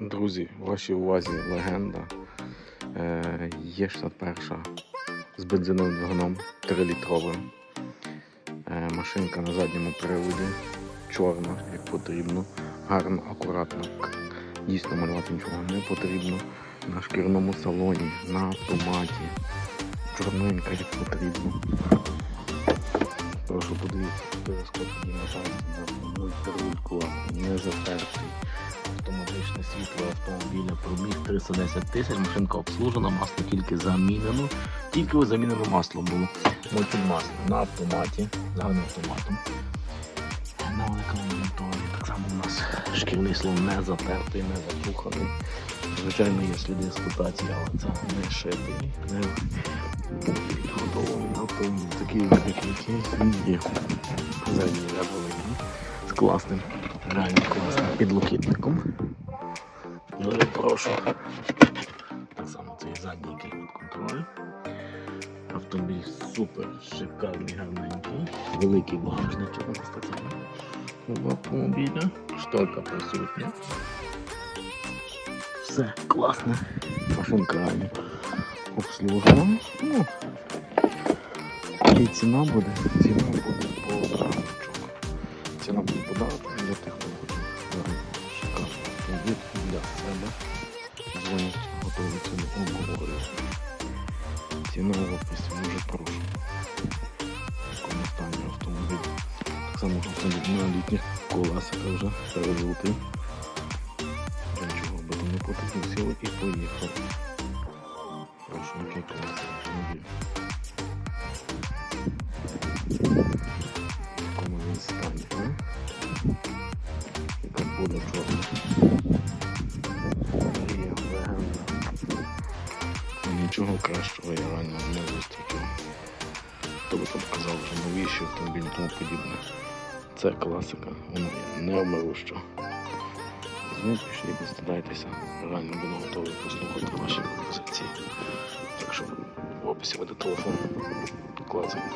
Друзі, вашій увазі легенда. Е, є 61 з бензиновим двигуном 3-літровим. Е, машинка на задньому приводі, чорна, як потрібно, гарно, акуратно. Дійсно малювати нічого не потрібно. На шкірному салоні, на автоматі. Чорненька, як потрібно. Прошу подивіться, телескоп мультируль класний, не затертий. Автоматичне світло автомобіля пробіг 310 тисяч, машинка обслужена, масло тільки замінено. Тільки замінено масло було. Мотіль масло на автоматі, з гарним автоматом. На великому моторі. Так само у нас шкірний слон не затертий, не запуханий. Звичайно, є сліди експлуатації, але це не шитий, не підготовлений автомобіль. Такий великий, є. Задній ряд. З класним, реально класним підлокітником. Ну і прошу. Так само цей задній клімат-контроль. Автомобіль супер шикарний, гарненький. Великий багажничок у нас так само. В автомобіля. Шторка присутня. Все класно. Машинка реально. Ну, і ціна буде. Ціна буде подарунок. Ціна буде подарунок для тих, хто. Реально Шикарно. Автомобіль для себе. Дзвонять, готові ціну обговорюють. Ціна в описі дуже прошу. В якому стані автомобіль. Так само автомобіль на літніх колесиках вже перезутий. Нічого буде не потрібно, сіли і поїхав. Прошу, який класний автомобіль. В якому він стані, а? Яка буде чорна. Нічого кращого я реально не зустрічав. Хто би там казав вже новіші автомобілі тому подібне. Це класика, вона є неомируща. що. пішліть, не стидайтеся. Реально буду готовий послухати ваші пропозиції. Так що в описі буде телефон. Класика.